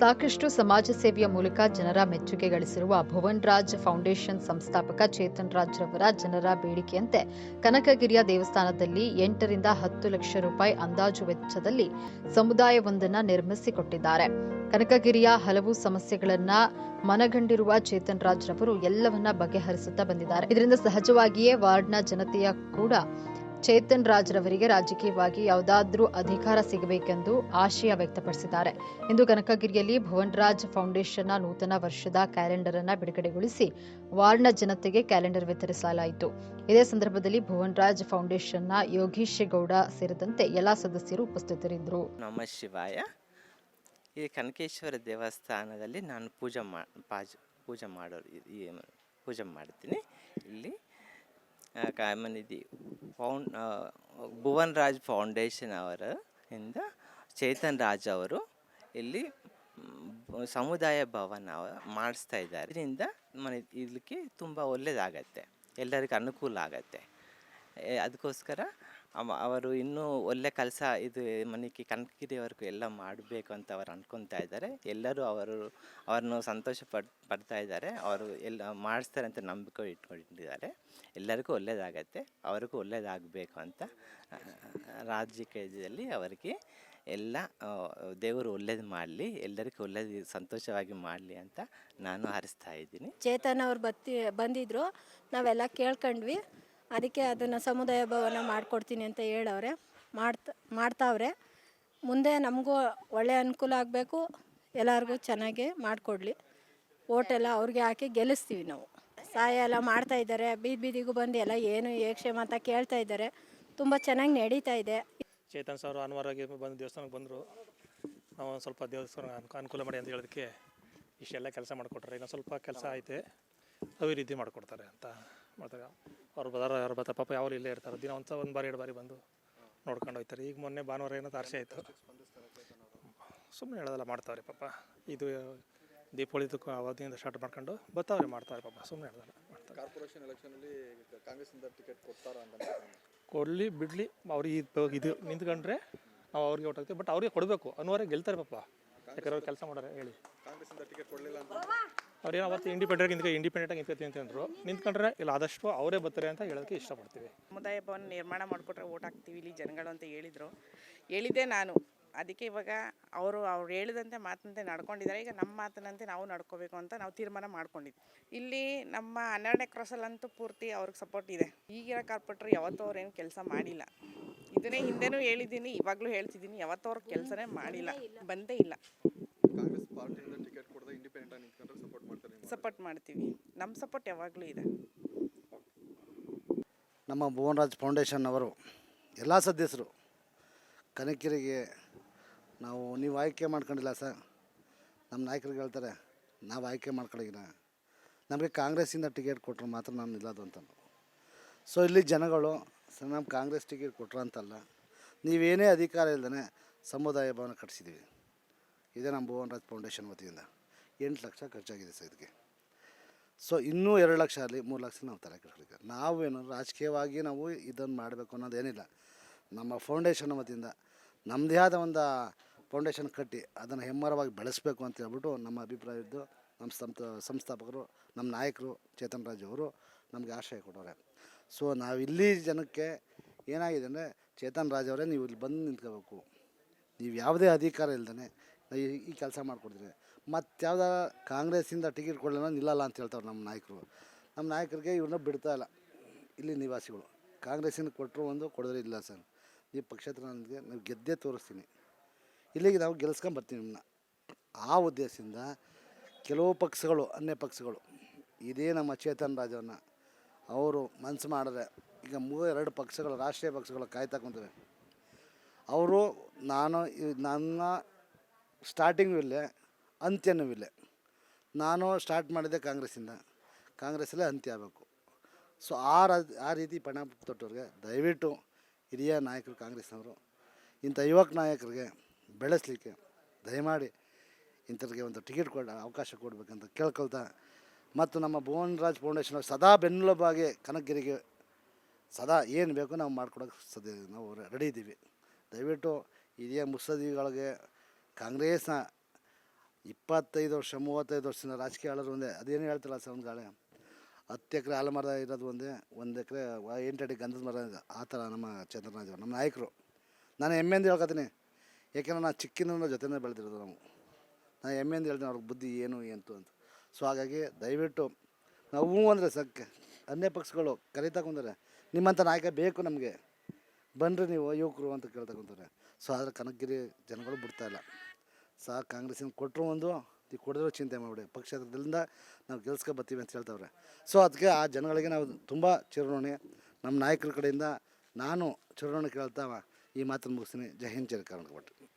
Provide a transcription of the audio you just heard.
ಸಾಕಷ್ಟು ಸಮಾಜ ಸೇವೆಯ ಮೂಲಕ ಜನರ ಮೆಚ್ಚುಗೆ ಗಳಿಸಿರುವ ಭುವನ್ ರಾಜ್ ಫೌಂಡೇಶನ್ ಸಂಸ್ಥಾಪಕ ಚೇತನ್ ರಾಜ್ ರವರ ಜನರ ಬೇಡಿಕೆಯಂತೆ ಕನಕಗಿರಿಯ ದೇವಸ್ಥಾನದಲ್ಲಿ ಎಂಟರಿಂದ ಹತ್ತು ಲಕ್ಷ ರೂಪಾಯಿ ಅಂದಾಜು ವೆಚ್ಚದಲ್ಲಿ ಸಮುದಾಯವೊಂದನ್ನು ನಿರ್ಮಿಸಿಕೊಟ್ಟಿದ್ದಾರೆ. ಕನಕಗಿರಿಯ ಹಲವು ಸಮಸ್ಯೆಗಳನ್ನ ಮನಗಂಡಿರುವ ಚೇತನ್ ರಾಜ್ ರವರು ಎಲ್ಲವನ್ನ ಬಗೆಹರಿಸುತ್ತಾ ಬಂದಿದ್ದಾರೆ. ಇದರಿಂದ ಸಹಜವಾಗಿಯೇ ವಾರ್ಡ್ನ ಜನತೆಯ ಕೂಡ ಚೇತನ್ ರಾಜ್ ರವರಿಗೆ ರಾಜಕೀಯವಾಗಿ ಯಾವುದಾದ್ರೂ ಅಧಿಕಾರ ಸಿಗಬೇಕೆಂದು ಆಶಯ ವ್ಯಕ್ತಪಡಿಸಿದ್ದಾರೆ. ಇಂದು ಕನಕಗಿರಿಯಲ್ಲಿ ಭುವನ್ ರಾಜ್ ಫೌಂಡೇಶನ್ನ ನೂತನ ವರ್ಷದ ಕ್ಯಾಲೆಂಡರ್ ಅನ್ನ ಬಿಡುಗಡೆಗೊಳಿಸಿ ವಾರ್ಡ್ನ ಜನತೆಗೆ ಕ್ಯಾಲೆಂಡರ್ ವಿತರಿಸಲಾಯಿತು. ಇದೇ ಸಂದರ್ಭದಲ್ಲಿ ಭುವನ್ ರಾಜ್ ಫೌಂಡೇಶನ್ನ ಯೋಗೀಶೇಗೌಡ ಸೇರಿದಂತೆ ಎಲ್ಲಾ ಸದಸ್ಯರು ಉಪಸ್ಥಿತರಿದ್ದರು. ನಮಃ ಶಿವಾಯ. ಈ ಕನಕೇಶ್ವರ ದೇವಸ್ಥಾನದಲ್ಲಿ ನಾನು ಪೂಜೆ ಪಾಜ್ ಈ, ಪೂಜೆ ಮಾಡ್ತೀನಿ. ಇಲ್ಲಿ ಕಾಮನಿಧಿ. ಫೌಂಡ್ ಭುವನ್ ರಾಜ್ ಫೌಂಡೇಶನ್ ಅವರ ಇಂದ ಚೇತನ್ ರಾಜ್ ಅವರು ಇಲ್ಲಿ ಸಮುದಾಯ ಭವನ ಮಾಡಿಸ್ತಾ ಇದ್ದಾರೆ. ಇದರಿಂದ ಮನೆ ಇದಕ್ಕೆ ತುಂಬ ಒಳ್ಳೆಯದಾಗತ್ತೆ ಎಲ್ಲರಿಗೂ ಅನುಕೂಲ ಆಗತ್ತೆ. ಅದಕ್ಕೋಸ್ಕರ ಅವ- ಅವರು ಇನ್ನೂ ಒಳ್ಳೆ ಕೆಲಸ ಇದು ಮನೆಗೆ ಕನಕಗಿರಿವರೆಗೂ ಎಲ್ಲ ಮಾಡಬೇಕು ಅಂತ ಅವರು ಅಂದ್ಕೊತಾ ಇದ್ದಾರೆ. ಎಲ್ಲರೂ ಅವರು, ಅವರನ್ನು ಸಂತೋಷ ಪಡ್, ಪಡ್ತಾ ಇದ್ದಾರೆ. ಅವರು ಎಲ್ಲ ಮಾಡಿಸ್ತಾರೆ ಅಂತ ನಂಬಿಕೆ ಇಟ್ಕೊಂಡಿದ್ದಾರೆ. ಎಲ್ಲರಿಗೂ ಒಳ್ಳೆಯದಾಗತ್ತೆ. ಅವ್ರಿಗೂ ಒಳ್ಳೆಯದಾಗಬೇಕು ಅಂತ ರಾಜಕೀಯದಲ್ಲಿ ಅವರಿಗೆ ಎಲ್ಲ ದೇವರು ಒಳ್ಳೇದು ಮಾಡಲಿ, ಎಲ್ಲರಿಗೂ ಒಳ್ಳೇದು ಸಂತೋಷವಾಗಿ ಮಾಡಲಿ ಅಂತ ನಾನು ಹರಿಸ್ತಾ ಇದ್ದೀನಿ. ಚೇತನ್ ಅವ್ರು ಬತ್ತಿ ಬಂದಿದ್ದರು ನಾವೆಲ್ಲ ಕೇಳ್ಕೊಂಡ್ವಿ. ಅದಕ್ಕೆ ಅದನ್ನು ಸಮುದಾಯ ಭವನ ಮಾಡಿಕೊಡ್ತೀನಿ ಅಂತ ಹೇಳವ್ರೆ. ಮಾಡ್ತಾ, ಮಾಡ್ತಾವ್ರೆ. ಮುಂದೆ ನಮಗೂ ಒಳ್ಳೆಯ ಅನುಕೂಲ ಆಗಬೇಕು. ಎಲ್ಲರಿಗೂ ಚೆನ್ನಾಗಿ ಮಾಡಿಕೊಡ್ಲಿ. ಓಟೆಲ್ಲ ಅವ್ರಿಗೆ ಹಾಕಿ ಗೆಲ್ಲಿಸ್ತೀವಿ ನಾವು. ಸಹಾಯ ಎಲ್ಲ ಮಾಡ್ತಾ ಇದ್ದಾರೆ. ಬೀದಿ ಬೀದಿಗೂ ಬಂದು ಎಲ್ಲ ಏನು ಏಕ್ಷೇಮ ಅಂತ ಕೇಳ್ತಾ ಇದ್ದಾರೆ. ತುಂಬ ಚೆನ್ನಾಗಿ ನಡೀತಾ ಇದೆ. ಚೇತನ್ ಸರ್ ಅನಿವಾರ್ಯವಾಗಿ ಬಂದು ದೇವಸ್ಥಾನಕ್ಕೆ ಬಂದರು. ನಾವು ಒಂದು ಸ್ವಲ್ಪ ದೇವಸ್ಥಾನ ಅನ್ಕ ಅನುಕೂಲ ಮಾಡಿ ಅಂತ ಹೇಳೋದಕ್ಕೆ ಇಷ್ಟೆಲ್ಲ ಕೆಲಸ ಮಾಡಿಕೊಟ್ರೆ ಇನ್ನೊಂದು ಸ್ವಲ್ಪ ಕೆಲಸ ಐತೆ. ಅಭಿವೃದ್ಧಿ ರೀತಿ ಮಾಡಿಕೊಡ್ತಾರೆ ಅಂತ. ಮಾಡ್ತಾರೆ ಅವ್ರು ಬದಾರ ಅವ್ರು ಬರ್ತಾರೆ ಪಾಪ ಯಾವಾಗಲೂ ಇಲ್ಲೇ ಇರ್ತಾರೆ. ದಿನ ಒಂದು ಒಂದು ಬಾರಿ ಎರಡು ಬಾರಿ ಬಂದು ನೋಡ್ಕೊಂಡು ಹೋಗ್ತಾರೆ. ಈಗ ಮೊನ್ನೆ ಭಾನುವಾರ ಏನೋ ತಾರ್ಸೆ ಆಯಿತು. ಸುಮ್ಮನೆ ಹೇಳೋದಲ್ಲ ಮಾಡ್ತಾವ್ರಿ ಪಾಪ. ಇದು ದೀಪಾವಳಿದು ಅವಧಿಯಿಂದ ಸ್ಟಾರ್ಟ್ ಮಾಡ್ಕೊಂಡು ಬರ್ತಾವ್ರಿ ಮಾಡ್ತಾರೆ ಪಾಪ. ಸುಮ್ಮನೆ ಹೇಳೋದಲ್ಲ ಮಾಡ್ತಾರೆ ಕಾರ್ಪೊರೇಷನ್ ಎಲೆಕ್ಷನಲ್ಲಿ ಕಾಂಗ್ರೆಸ್ಸಿಂದ ಟಿಕೆಟ್ ಕೊಡ್ತಾರ ಅಂತ ಕೊಡಲಿ ಬಿಡಲಿ ಅವ್ರಿಗೆ ಇದು ನಿಂತ್ಕೊಂಡ್ರೆ ನಾವು ಅವ್ರಿಗೆ ಓಟ್ ಹಾಕ್ತೀವಿ. ಬಟ್ ಅವ್ರಿಗೆ ಕೊಡಬೇಕು. ಅನಿವಾರ್ಯ ಗೆಲ್ತಾರೆ ಪಾಪ. ಯಾಕಂದ್ರೆ ಅವ್ರು ಕೆಲಸ ಮಾಡೋರೆ ಹೇಳಿ. ಕಾಂಗ್ರೆಸ್ಸಿಂದ ಟಿಕೆಟ್ ಕೊಡಲಿಲ್ಲ ಅಂತ. ಅವ್ರು ಏನೋ ಅವತ್ತು ಇಂಡಿಪೆಂಡೆಂಟ್ ನಿಂತ್ಕೊ ಇಂಡಿಪೆಂಡೆಂಟಾಗಿ ನಿಂತ್ಕೊತೀನಿ ಅಂತಂದ್ರು. ನಿಂತ್ಕೊಂಡ್ರೆ ಇಲ್ಲ ಆದಷ್ಟು ಅವರೇ ಬರ್ತಾರೆ ಅಂತ ಹೇಳೋದಕ್ಕೆ ಇಷ್ಟಪಡ್ತೀವಿ. ಸಮುದಾಯ ಭವನ ನಿರ್ಮಾಣ ಮಾಡಿಕೊಟ್ರೆ ಓಟ್ ಹಾಕ್ತೀವಿ ಇಲ್ಲಿ ಜನಗಳು ಅಂತ ಹೇಳಿದರು. ಹೇಳಿದ್ದೆ ನಾನು. ಅದಕ್ಕೆ ಇವಾಗ ಅವರು ಅವ್ರು ಹೇಳಿದಂತೆ ಮಾತಂತೆ ನಡ್ಕೊಂಡಿದ್ದಾರೆ. ಈಗ ನಮ್ಮ ಮಾತಿನಂತೆ ನಾವು ನಡ್ಕೋಬೇಕು ಅಂತ ನಾವು ತೀರ್ಮಾನ ಮಾಡ್ಕೊಂಡಿದ್ವಿ. ಇಲ್ಲಿ ನಮ್ಮ ಹನ್ನೆರಡನೇ ಕ್ರಾಸಲ್ಲಂತೂ ಪೂರ್ತಿ ಅವ್ರಿಗೆ ಸಪೋರ್ಟ್ ಇದೆ. ಈಗಿರೋ ಕಾರ್ಪೊರೇಟ್ರು ಯಾವತ್ತೂ ಅವ್ರೇನು ಕೆಲಸ ಮಾಡಿಲ್ಲ. ಇದನ್ನೇ ಹಿಂದೆನೂ ಹೇಳಿದ್ದೀನಿ ಇವಾಗಲೂ ಹೇಳ್ತಿದ್ದೀನಿ ಯಾವತ್ತೂ ಅವ್ರ ಕೆಲಸನೇ ಮಾಡಿಲ್ಲ. ಬಂದೇ ಇಲ್ಲ ಕಾಂಗ್ರೆಸ್ ಪಾರ್ಟಿಯಿಂದ ಟಿಕೆಟ್ ಕೊಡದೆ ಇಂಡಿಪೆಂಡೆಂಟ್ ಆಗಿ ನಿಂತ್ಕೊಂಡ್ರೆ ಸಪೋರ್ಟ್ ಮಾಡ್ತೀವಿ. ನಮ್ಮ ಸಪೋರ್ಟ್ ಯಾವಾಗಲೂ ಇದೆ. ನಮ್ಮ ಭುವನರಾಜ್ ಫೌಂಡೇಶನ್ ಅವರು, ಎಲ್ಲ ಸದಸ್ಯರು, ಕನಕಿರಿಗೆ ನಾವು ನೀವು ಆಯ್ಕೆ ಮಾಡ್ಕೊಂಡಿಲ್ಲ ಸರ್. ನಮ್ಮ ನಾಯಕರಿಗೆ ಹೇಳ್ತಾರೆ, ನಾವು ಆಯ್ಕೆ ಮಾಡ್ಕೊಂಡಿಲ್ಲ ನಮಗೆ ಕಾಂಗ್ರೆಸ್ಸಿಂದ ಟಿಕೆಟ್ ಕೊಟ್ಟರು ಮಾತ್ರ ನಾನು ನಿಲ್ಲೋದು ಅಂತ ಸೊ ಇಲ್ಲಿ ಜನಗಳು, ಸರ್ ನಮ್ಮ ಕಾಂಗ್ರೆಸ್ ಟಿಕೆಟ್ ಕೊಟ್ಟರು ಅಂತಲ್ಲ, ನೀವೇನೇ ಅಧಿಕಾರ ಇಲ್ಲದೇ ಸಮುದಾಯ ಭವನ ಕಟ್ಟಿಸಿದ್ದೀವಿ ಇದೇ ನಮ್ಮ ಭುವನರಾಜ್ ಫೌಂಡೇಶನ್ ವತಿಯಿಂದ. ಎಂಟು ಲಕ್ಷ ಖರ್ಚಾಗಿದೆ ಸರ್ ಇದಕ್ಕೆ. ಸೊ ಇನ್ನೂ ಎರಡು ಲಕ್ಷ ಆಗಲಿ ಮೂರು ಲಕ್ಷ ನಾವು ತಲೆ ಕೆಡಿಸ್ಲಿಕ್ಕೆ. ನಾವೇನು ರಾಜಕೀಯವಾಗಿ ನಾವು ಇದನ್ನು ಮಾಡಬೇಕು ಅನ್ನೋದೇನಿಲ್ಲ ನಮ್ಮ ಫೌಂಡೇಶನ್ ವತಿಯಿಂದ ನಮ್ಮದೇ ಆದ ಒಂದು ಫೌಂಡೇಶನ್ ಕಟ್ಟಿ ಅದನ್ನು ಹೆಮ್ಮರವಾಗಿ ಬೆಳೆಸಬೇಕು ಅಂತ ಹೇಳ್ಬಿಟ್ಟು ನಮ್ಮ ಅಭಿಪ್ರಾಯದ್ದು ನಮ್ಮ ಸಂತ ಸಂಸ್ಥಾಪಕರು, ನಮ್ಮ ನಾಯಕರು ಚೇತನ್ ರಾಜ್ ಅವರು ನಮಗೆ ಆಶಯ ಕೊಟ್ಟವ್ರೆ. ಸೊ ನಾವು ಇಲ್ಲಿ ಜನಕ್ಕೆ ಏನಾಗಿದೆ ಅಂದರೆ, ಚೇತನ್ ರಾಜ್ ಅವರೇ ನೀವು ಇಲ್ಲಿ ಬಂದು ನಿಂತ್ಕೋಬೇಕು. ನೀವು ಯಾವುದೇ ಅಧಿಕಾರ ಇಲ್ದೇ ಈ ಈ ಕೆಲಸ ಮಾಡಿಕೊಡ್ತೀನಿ ಮತ್ತು ಯಾವ್ದಾರ ಕಾಂಗ್ರೆಸ್ಸಿಂದ ಟಿಕೆಟ್ ಕೊಡಲಿಲ್ಲ ನಿಲ್ಲಲ್ಲ ಅಂತ ಹೇಳ್ತಾರೆ ನಮ್ಮ ನಾಯಕರು. ನಮ್ಮ ನಾಯಕರಿಗೆ ಇವ್ರನ್ನ ಬಿಡ್ತಾ ಇಲ್ಲ. ಇಲ್ಲಿ ನಿವಾಸಿಗಳು. ಕಾಂಗ್ರೆಸ್ಸಿನ ಕೊಟ್ಟರು ಒಂದು ಕೊಡೋದ್ರೆ ಇಲ್ಲ ಸರ್. ಈ ಪಕ್ಷೇತರ ನನಗೆ ನಾವು ಗೆದ್ದೇ ತೋರಿಸ್ತೀನಿ. ಇಲ್ಲಿಗೆ ನಾವು ಗೆಲ್ಸ್ಕೊಂಬರ್ತೀನಿ ನಿಮ್ಮನ್ನ ಆ ಉದ್ದೇಶದಿಂದ ಕೆಲವು ಪಕ್ಷಗಳು, ಅನ್ಯ ಪಕ್ಷಗಳು, ಇದೇ ನಮ್ಮ ಚೇತನ್ ರಾಜವನ್ನ ಅವರು ಮನಸ್ಸು ಮಾಡಿದ್ರೆ ಈಗ ಮೂರು ಎರಡು ಪಕ್ಷಗಳು, ರಾಷ್ಟ್ರೀಯ ಪಕ್ಷಗಳು ಕಾಯ್ತಾ ಕುಂತವೆ. ಅವರು ನಾನು ನನ್ನ ಸ್ಟಾರ್ಟಿಂಗು ಇಲ್ಲೇ ಅಂತ್ಯನೂ ಇಲ್ಲೇ ನಾನು ಸ್ಟಾರ್ಟ್ ಮಾಡಿದೆ ಕಾಂಗ್ರೆಸ್ಸಿಂದ. ಕಾಂಗ್ರೆಸ್ಸಲ್ಲೇ ಅಂತ್ಯ ಆಗಬೇಕು. ಸೊ ಆ ರ, ಆ ರೀತಿ ಪಣ ತೊಟ್ಟವ್ರಿಗೆ ದಯವಿಟ್ಟು ಹಿರಿಯ ನಾಯಕರು ಕಾಂಗ್ರೆಸ್ನವರು, ಇಂಥ ಯುವಕ ನಾಯಕರಿಗೆ ಬೆಳೆಸಲಿಕ್ಕೆ ದಯಮಾಡಿ ಇಂಥವ್ರಿಗೆ ಒಂದು ಟಿಕೆಟ್ ಕೊಡ, ಅವಕಾಶ ಕೊಡಬೇಕಂತ ಕೇಳ್ಕೊಳ್ತಾ, ಮತ್ತು ನಮ್ಮ ಭುವನ್ ರಾಜ್ ಫೌಂಡೇಶನ್ ಸದಾ ಬೆನ್ನೆಲುಬಾಗಿ ಕನಕಗಿರಿಗೆ ಸದಾ ಏನು ಬೇಕು ನಾವು ಮಾಡ್ಕೊಡೋಕೆ ಸದ್ಯ ನಾವು ರೆಡಿ ಇದ್ದೀವಿ ದಯವಿಟ್ಟು ಹಿರಿಯ ಮುತ್ಸದಿಗಳಿಗೆ ಕಾಂಗ್ರೆಸ್ನ ಇಪ್ಪತ್ತೈದು ವರ್ಷ, ಮೂವತ್ತೈದು ವರ್ಷದ ರಾಜಕೀಯ ಆಳೋರು ಒಂದೇ. ಅದೇನು ಹೇಳ್ತಿಲ್ಲ ಸರ್ ಒಂದು ಗಾಳಿ. ಹತ್ತು ಎಕರೆ ಆಲಮರ ಇರೋದು ಒಂದೇ, ಒಂದು ಎಕರೆ ಎಂಟು ಅಡಿ ಗಂಧದ ಮರ ಇದೆ. ಆ ಥರ ನಮ್ಮ ಚಂದ್ರನಾಜ್ ನಮ್ಮ ನಾಯಕರು. ನಾನು ಹೆಮ್ಮೆಯಿಂದ ಹೇಳ್ಕೊತೀನಿ. ಏಕೆಂದ್ರೆ ನಾನು ಚಿಕ್ಕಿನ ಜೊತೆನೇ ಬೆಳೆದಿರೋದು ನಾವು. ನಾನು ಹೆಮ್ಮೆಯಿಂದ ಹೇಳ್ತೀನಿ ಅವ್ರಿಗೆ ಬುದ್ಧಿ ಏನು, ಎಂತು ಅಂತ. ಸೊ ಹಾಗಾಗಿ ದಯವಿಟ್ಟು, ನಾವು ಅಂದರೆ ಸಕ್ಕೆ ಅನ್ಯ ಪಕ್ಷಗಳು ಕರೀತಾ ಕುಂದರೆ ನಿಮ್ಮಂಥ ನಾಯಕ ಬೇಕು ನಮಗೆ. ಬನ್ನಿರಿ ನೀವು ಯುವಕರು ಅಂತ ಕೇಳ್ತಾ ಸೊ ಆದರೆ ಕನಕಗಿರಿ ಜನಗಳು ಬಿಡ್ತಾಯಿಲ್ಲ ಸಹ ಕಾಂಗ್ರೆಸ್ಸಿನ ಕೊಟ್ಟರು ಒಂದು ಈ ಕೊಡಿದ್ರು ಚಿಂತೆ ಮಾಡಿಬಿಡಿ. ಪಕ್ಷದಿಂದ ನಾವು ಗೆಲ್ಸ್ಕೊ ಬರ್ತೀವಿ ಅಂತ ಹೇಳ್ತವ್ರೆ. ಸೊ ಅದಕ್ಕೆ ಆ ಜನಗಳಿಗೆ ನಾವು ತುಂಬ ಚಿರಋಣಿ. ನಮ್ಮ ನಾಯಕರ ಕಡೆಯಿಂದ ನಾನು ಚಿರಋಣಿ ಕೇಳ್ತಾವ ಈ ಮಾತನ್ನು ಮುಗಿಸ್ತೀನಿ. ಜೈ ಹಿಂದ್, ಜೈ ಕರ್ನಾಟಕ.